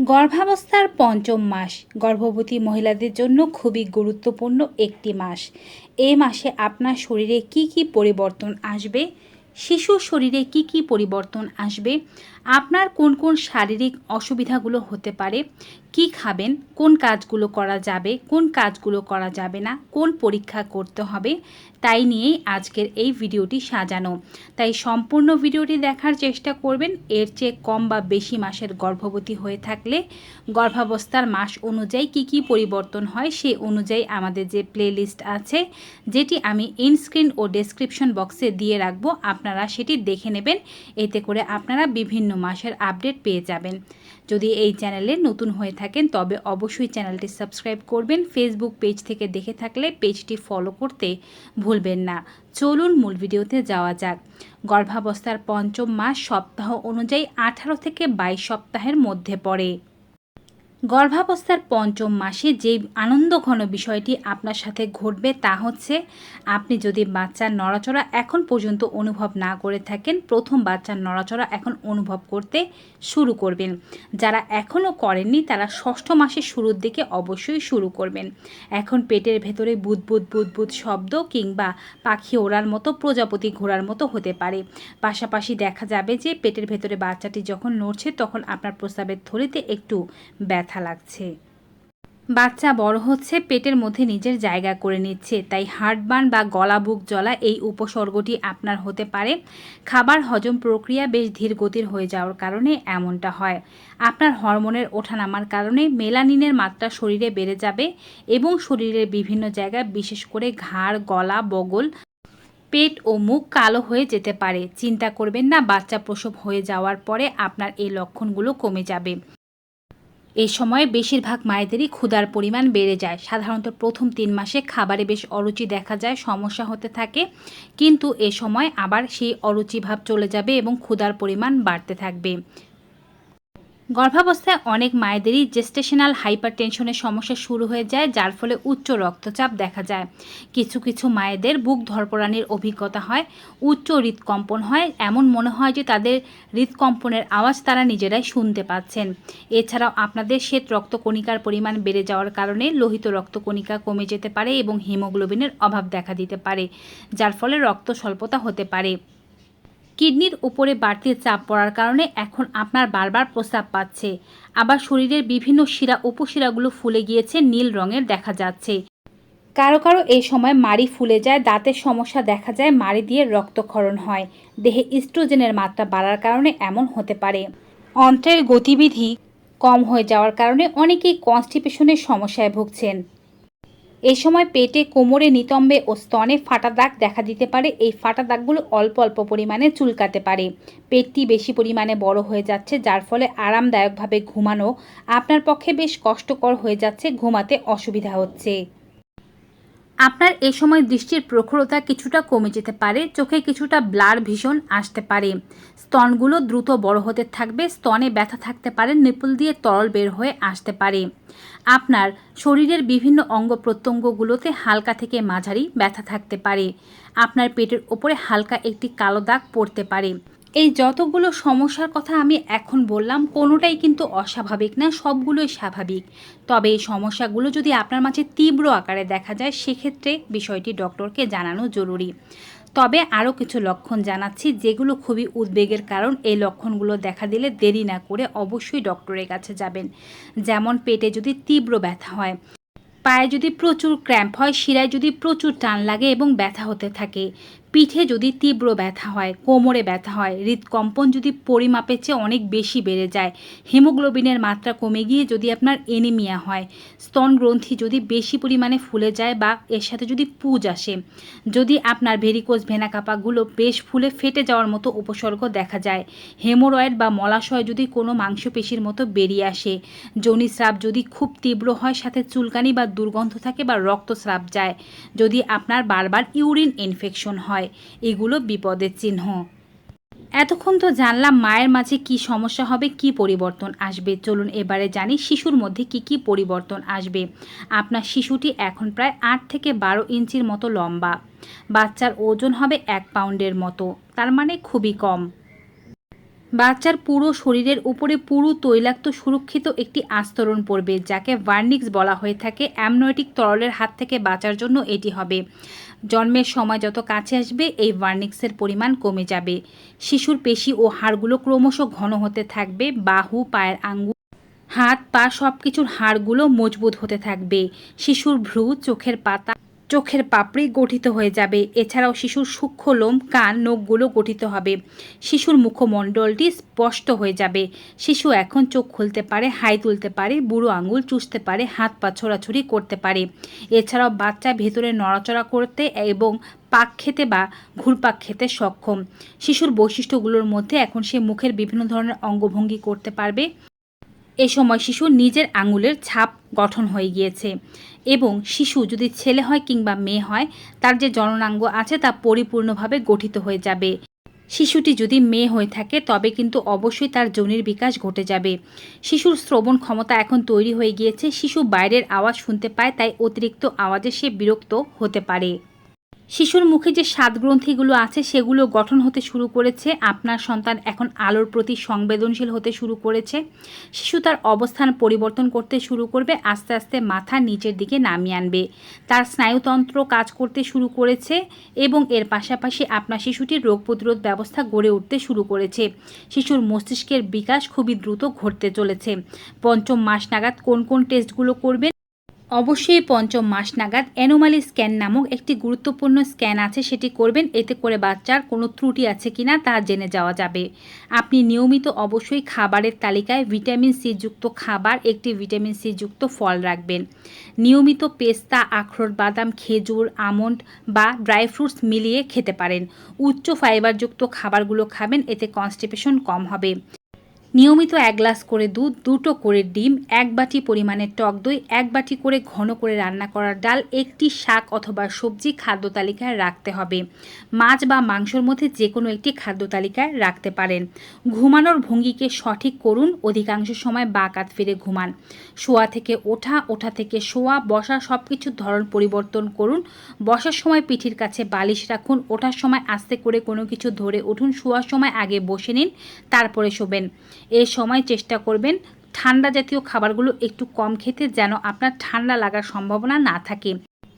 গর্ভাবস্থার পঞ্চম মাস। গর্ভবতী মহিলাদের জন্য খুবই গুরুত্বপূর্ণ একটি মাস। এই মাসে আপনার শরীরে কি কি পরিবর্তন আসবে? শিশুর শরীরে কি কি পরিবর্তন আসবে? আপনার কোন কোন শারীরিক অসুবিধাগুলো হতে পারে? কি খাবেন? কোন কাজগুলো করা যাবে? কোন কাজগুলো করা যাবে না? কোন পরীক্ষা করতে হবে? তাই নিয়েই আজকের এই ভিডিওটি সাজানো। তাই সম্পূর্ণ ভিডিওটি দেখার চেষ্টা করবেন। এর চেয়ে কম বা বেশি মাসের গর্ভবতী হয়ে থাকলে গর্ভাবস্থার মাস অনুযায়ী কি কি পরিবর্তন হয় সে অনুযায়ী আমাদের যে প্লেলিস্ট আছে, যেটি আমি ইনস্ক্রিন ও ডেসক্রিপশন বক্সে দিয়ে রাখব, আপনারা সেটি দেখে নেবেন। এতে করে আপনারা বিভিন্ন মাসের আপডেট পেয়ে যাবেন। যদি এই চ্যানেলে নতুন হয়ে থাকেন, তবে অবশ্যই চ্যানেলটি সাবস্ক্রাইব করবেন। ফেসবুক পেজ থেকে দেখে থাকলে পেজটি ফলো করতে ভুলবেন না। চলুন মূল ভিডিওতে যাওয়া যাক। গর্ভাবস্থার পঞ্চম মাস সপ্তাহ অনুযায়ী আঠারো থেকে বাইশ সপ্তাহের মধ্যে পড়ে। গর্ভাবস্থার পঞ্চম মাসে যে আনন্দঘন বিষয়টি আপনার সাথে ঘটবে তা হচ্ছে আপনি যদি বাচ্চার নড়াচড়া এখন পর্যন্ত অনুভব না করে থাকেন, প্রথম বাচ্চার নড়াচড়া এখন অনুভব করতে শুরু করবেন। যারা এখনও করেননি, তারা ষষ্ঠ মাসের শুরুর দিকে অবশ্যই শুরু করবেন। এখন পেটের ভেতরে বুদবুদ বুদবুদ শব্দ কিংবা পাখি ওড়ার মতো, প্রজাপতি ঘোরার মতো হতে পারে। পাশাপাশি দেখা যাবে যে পেটের ভেতরে বাচ্চাটি যখন নড়ছে, তখন আপনার প্রস্রাবের থলিতে একটু ব্যথা লাগছে। বাচ্চা বড় হচ্ছে, পেটের মধ্যে নিজের জায়গা করে নিচ্ছে, তাই হার্টবার্ন বা গলা বুক জ্বলা এই উপসর্গটি আপনার হতে পারে। খাবার হজম প্রক্রিয়া বেশ ধীর গতির হয়ে যাওয়ার কারণে এমনটা হয়। আপনার হরমোনের ওঠানামার কারণে মেলানিনের মাত্রা শরীরে বেড়ে যাবে এবং শরীরের বিভিন্ন জায়গায় বিশেষ করে ঘাড়, গলা, বগল, পেট ও মুখ কালো হয়ে যেতে পারে। চিন্তা করবেন না, বাচ্চা প্রসব হয়ে যাওয়ার পরে আপনার এই লক্ষণগুলো কমে যাবে। এই সময়ে বেশিরভাগ মায়েদেরই ক্ষুধার পরিমাণ বেড়ে যায়। সাধারণত প্রথম তিন মাসে খাবারে বেশ অরুচি দেখা যায়, সমস্যা হতে থাকে। কিন্তু এ সময় আবার সেই অরুচি ভাব চলে যাবে এবং ক্ষুধার পরিমাণ বাড়তে থাকবে। গর্ভাবস্থায় অনেক মায়েদেরই জেস্টেশনাল হাইপার টেনশনের সমস্যা শুরু হয়ে যায়, যার ফলে উচ্চ রক্তচাপ দেখা যায়। কিছু কিছু মায়েদের বুক ধরপড়ানির অভিজ্ঞতা হয়, উচ্চ হৃদকম্পন হয়। এমন মনে হয় যে তাদের হৃদকম্পনের আওয়াজ তারা নিজেরাই শুনতে পাচ্ছেন। এছাড়াও আপনাদের শ্বেত রক্তকণিকার পরিমাণ বেড়ে যাওয়ার কারণে লোহিত রক্তকণিকা কমে যেতে পারে এবং হিমোগ্লোবিনের অভাব দেখা দিতে পারে, যার ফলে রক্ত স্বল্পতা হতে পারে। কিডনির উপরে বাড়তি চাপ পড়ার কারণে এখন আপনার বারবার প্রস্রাব পাচ্ছে। আবার শরীরের বিভিন্ন শিরা, উপশিরাগুলো ফুলে গিয়েছে, নীল রঙের দেখা যাচ্ছে। কারও কারও এই সময় মাড়ি ফুলে যায়, দাঁতের সমস্যা দেখা যায়, মাড়ি দিয়ে রক্তক্ষরণ হয়। দেহে ইস্ট্রোজেনের মাত্রা বাড়ার কারণে এমন হতে পারে। অন্ত্রের গতিবিধি কম হয়ে যাওয়ার কারণে অনেকেই কনস্টিপেশনের সমস্যায় ভুগছেন। এই সময় পেটে কোমরে নিতম্বে ও স্তনে ফাটা দাগ দেখা দিতে পারে। এই ফাটা দাগগুলো অল্প অল্প পরিমাণে চুলকাতে পারে। পেটটি বেশি পরিমাণে বড় হয়ে যাচ্ছে, যার ফলে আরামদায়কভাবে ঘুমানো আপনার পক্ষে বেশ কষ্টকর হয়ে যাচ্ছে, ঘুমাতে অসুবিধা হচ্ছে। আপনার এ সময় দৃষ্টির প্রখরতা কিছুটা কমে যেতে পারে, চোখে কিছুটা ব্লার ভীষণ আসতে পারে। স্তনগুলো দ্রুত বড় হতে থাকবে, স্তনে ব্যথা থাকতে পারে, নিপুল দিয়ে তরল বের হয়ে আসতে পারে। আপনার শরীরের বিভিন্ন অঙ্গ প্রত্যঙ্গগুলোতে হালকা থেকে মাঝারি ব্যথা থাকতে পারে। আপনার পেটের ওপরে হালকা একটি কালো দাগ পড়তে পারে। এই যতগুলো সমস্যার কথা আমি এখন বললাম, কোনোটাই কিন্তু অস্বাভাবিক না, সবগুলোই স্বাভাবিক। তবে এই সমস্যাগুলো যদি আপনার মাঝে তীব্র আকারে দেখা যায়, সেক্ষেত্রে বিষয়টি ডক্টরকে জানানো জরুরি। তবে আরও কিছু লক্ষণ জানাচ্ছি, যেগুলো খুবই উদ্বেগের কারণ। এই লক্ষণগুলো দেখা দিলে দেরি না করে অবশ্যই ডক্টরের কাছে যাবেন। যেমন পেটে যদি তীব্র ব্যথা হয়, পায়ে যদি প্রচুর ক্র্যাম্প হয়, শিরায় যদি প্রচুর টান লাগে এবং ব্যথা হতে থাকে পিঠে যদি তীব্র ব্যথা হয়, কোমরে ব্যথা হয়, হৃদকম্পন যদি পরিমাপের চেয়ে অনেক বেশি বেড়ে যায়, হিমোগ্লোবিনের মাত্রা কমে গিয়ে যদি আপনার এনিমিয়া হয় স্তন গ্রন্থি যদি বেশি পরিমাণে ফুলে যায় বা এর সাথে যদি পুজ আসে, যদি আপনার ভেরিকোজ ভেনাকাপাগুলো বেশ ফুলে ফেটে যাওয়ার মতো উপসর্গ দেখা যায়, হেমোরয়েড বা মলাশয় যদি কোনো মাংসপেশির মতো বেরিয়ে আসে যৌনিস্রাব যদি খুব তীব্র হয়, সাথে চুলকানি বা দুর্গন্ধ থাকে বা রক্তস্রাব যায়, যদি আপনার বারবার ইউরিন ইনফেকশন হয় হয়। এগুলো বিপদের চিহ্ন। এতক্ষণ তো জানলাম মায়ের মাঝে কি সমস্যা হবে, কি পরিবর্তন আসবে। চলুন এবারে জানি শিশুর মধ্যে কি কি পরিবর্তন আসবে। আপনার শিশুটি এখন প্রায় আট থেকে বারো ইঞ্চির মতো লম্বা। বাচ্চার ওজন হবে এক পাউন্ডের মতো, তার মানে খুবই কম। বাচ্চার পুরো শরীরের উপরে পুরো তৈলাক্ত সুরক্ষিত একটি আস্তরণ পড়বে, যাকে ভার্নিক্স বলা হয়ে থাকে। অ্যামনোয়েটিক তরলের হাত থেকে বাঁচার জন্য এটি হবে। জন্মের সময় যত কাছে আসবে, এই ভার্নিক্সের পরিমাণ কমে যাবে। শিশুর পেশি ও হাড়গুলো ক্রমশ ঘন হতে থাকবে। বাহু, পায়ের আঙ্গুল, হাত, পা সব কিছুর হাড়গুলো মজবুত হতে থাকবে। শিশুর ভ্রু, চোখের পাতা চোখের পাপড়ি গঠিত হয়ে যাবে। এছাড়াও শিশুর সূক্ষ্ম লোম, কান, নখগুলো গঠিত হবে। শিশুর মুখমণ্ডলটি স্পষ্ট হয়ে যাবে। শিশু এখন চোখ খুলতে পারে, হাই তুলতে পারে, বুড়ো আঙুল চুষতে পারে, হাত পা ছোড়াছুড়ি করতে পারে। এছাড়াও বাচ্চা ভেতরে নড়াচড়া করতে এবং পাক খেতে বা ঘুরপাক খেতে সক্ষম। শিশুর বৈশিষ্ট্যগুলোর মধ্যে এখন সে মুখের বিভিন্ন ধরনের অঙ্গভঙ্গি করতে পারবে। এ সময় শিশু নিজের আঙুলের ছাপ গঠন হয়ে গিয়েছে। এবং শিশু যদি ছেলে হয় কিংবা মেয়ে হয়, তার যে জননাঙ্গ আছে তা পরিপূর্ণভাবে গঠিত হয়ে যাবে। শিশুটি যদি মেয়ে হয়ে থাকে, তবে কিন্তু অবশ্যই তার জনির বিকাশ ঘটে যাবে। শিশুর শ্রবণ ক্ষমতা এখন তৈরি হয়ে গিয়েছে। শিশু বাইরের আওয়াজ শুনতে পায়, তাই অতিরিক্ত আওয়াজে সে বিরক্ত হতে পারে। শিশুর মুখে যে স্বাদ গ্রন্থিগুলো আছে, সেগুলো গঠন হতে শুরু করেছে। আপনার সন্তান এখন আলোর প্রতি সংবেদনশীল হতে শুরু করেছে। শিশু তার অবস্থান পরিবর্তন করতে শুরু করবে, আস্তে আস্তে মাথা নিচের দিকে নামিয়ে আনবে। তার স্নায়ুতন্ত্র কাজ করতে শুরু করেছে এবং এর পাশাপাশি আপনার শিশুটির রোগ প্রতিরোধ ব্যবস্থা গড়ে উঠতে শুরু করেছে। শিশুর মস্তিষ্কের বিকাশ খুবই দ্রুত ঘটতে চলেছে। পঞ্চম মাস নাগাদ কোন কোন টেস্টগুলো করবেন? অবশ্যই পঞ্চম মাস নাগাদ অ্যানোমালি স্ক্যান নামক একটি গুরুত্বপূর্ণ স্ক্যান আছে, সেটি করবেন। এতে করে বাচ্চার কোনো ত্রুটি আছে কিনা তা জেনে যাওয়া যাবে। আপনি নিয়মিত অবশ্যই খাবারের তালিকায় ভিটামিন সি যুক্ত খাবার, একটি ভিটামিন সি যুক্ত ফল রাখবেন। নিয়মিত পেস্তা, আখরোট, বাদাম, খেজুর, আমন্ড বা ড্রাই ফ্রুটস মিলিয়ে খেতে পারেন। উচ্চ ফাইবারযুক্ত খাবারগুলো খাবেন, এতে কনস্টিপেশন কম হবে। নিয়মিত এক গ্লাস করে দুধ, দুটো করে ডিম, এক বাটি পরিমাণে টক দই, এক বাটি করে ঘন করে রান্না করার ডাল, একটি শাক অথবা সবজি খাদ্য তালিকায় রাখতে হবে। মাছ বা মাংসর মধ্যে যে কোনো একটি খাদ্য তালিকায় রাখতে পারেন। ঘুমানোর ভঙ্গিকে সঠিক করুন, অধিকাংশ সময় বাকাত ফিরে ঘুমান। শোয়া থেকে ওঠা ওঠা থেকে শোয়া, বসা সব কিছুর ধরন পরিবর্তন করুন। বসার সময় পিঠির কাছে বালিশ রাখুন, ওঠার সময় আস্তে করে কোনো কিছু ধরে উঠুন, শোয়ার সময় আগে বসে নিন, তারপরে শোবেন। এই সময় চেষ্টা করবেন ঠান্ডা জাতীয় খাবারগুলো একটু কম খেতে যেন আপনার ঠান্ডা লাগার সম্ভাবনা না থাকে।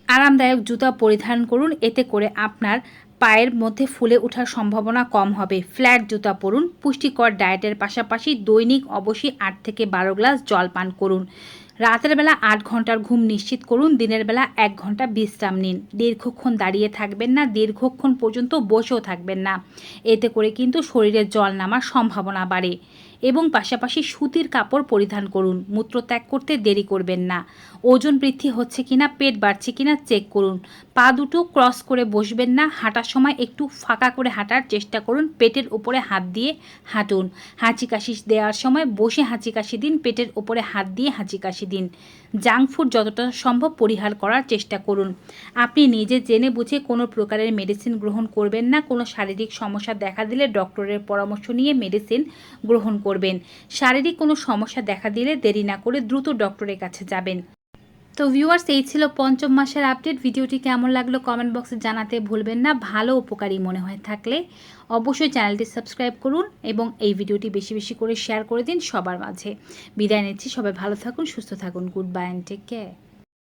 আরামদায়ক জুতা পরিধান করুন, এতে করে আপনার পায়ের মধ্যে ফুলে ওঠার সম্ভাবনা কম হবে। ফ্ল্যাট জুতা পরুন, পুষ্টিকর ডায়েটের পাশাপাশি দৈনিক অবশ্যই আট থেকে বারো গ্লাস জল পান করুন। রাতের বেলা আট ঘণ্টার ঘুম নিশ্চিত করুন, দিনের বেলা এক ঘণ্টা বিশ্রাম নিন। দীর্ঘক্ষণ দাঁড়িয়ে থাকবেন না, দীর্ঘক্ষণ পর্যন্ত বসেও থাকবেন না। এতে করে কিন্তু শরীরে জল নামার সম্ভাবনা বাড়ে। এবং পাশাপাশি সুতির কাপড় পরিধান করুন। মূত্র ত্যাগ করতে দেরি করবেন না। ওজন বৃদ্ধি হচ্ছে কিনা, পেট বাড়ছে কিনা চেক করুন। পা দুটো ক্রস করে বসবেন না। হাঁটার সময় একটু ফাঁকা করে হাঁটার চেষ্টা করুন। পেটের উপরে হাত দিয়ে হাঁটুন। হাঁচি কাশি দেওয়ার সময় বসে হাঁচি কাশি দিন। পেটের উপরে হাত দিয়ে হাঁচি কাশি দিন। জাঙ্ক ফুড যতটা সম্ভব পরিহার করার চেষ্টা করুন। আপনি নিজে জেনে বুঝে কোনো প্রকারের মেডিসিন গ্রহণ করবেন না। কোনো শারীরিক সমস্যা দেখা দিলে ডক্টরের পরামর্শ নিয়ে মেডিসিন গ্রহণ করবেন। শারীরিক কোনো সমস্যা দেখা দিলে দেরি না করে দ্রুত ডক্টরের কাছে যাবেন। তো ভিউয়ার্স এই ছিল পঞ্চম মাসের আপডেট ভিডিওটি কেমন লাগল কমেন্ট বক্সে জানাতে ভুলবেন না। ভালো উপকারী মনে হয়ে থাকলে অবশ্যই চ্যানেলটি সাবস্ক্রাইব করুন এবং এই ভিডিওটি বেশি বেশি করে শেয়ার করে দিন সবার মাঝে। বিদায় নিচ্ছি। সবাই ভালো থাকুন, সুস্থ থাকুন। Good bye and take care